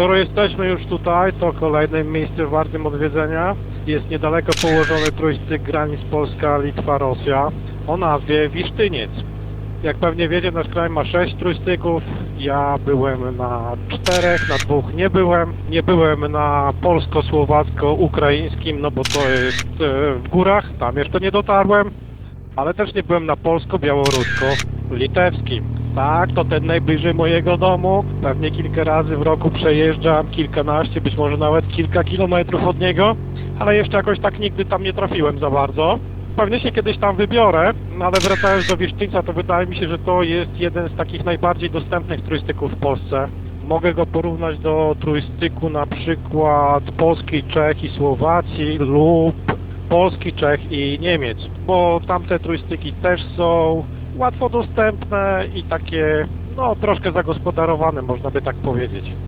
Skoro jesteśmy już tutaj, to kolejne miejsce wartym odwiedzenia jest niedaleko położony trójstyk granic Polska-Litwa-Rosja o nazwie Wisztyniec. Jak pewnie wiecie, nasz kraj ma sześć trójstyków. Ja byłem na czterech, na dwóch nie byłem. Nie byłem na polsko-słowacko-ukraińskim, no bo to jest e, w górach, tam jeszcze nie dotarłem. Ale też nie byłem na polsko-białorusko-litewskim. Tak, to ten najbliżej mojego domu. Pewnie kilka razy w roku przejeżdżam, kilkanaście, być może nawet kilka kilometrów od niego. Ale jeszcze jakoś tak nigdy tam nie trafiłem za bardzo. Pewnie się kiedyś tam wybiorę, ale wracając do Wisztyńca, to wydaje mi się, że to jest jeden z takich najbardziej dostępnych turystyków w Polsce. Mogę go porównać do turystyku na przykład Polski, Czech i Słowacji lub Polski, Czech i Niemiec, bo tamte turystyki też są łatwo dostępne i takie, no troszkę zagospodarowane, można by tak powiedzieć.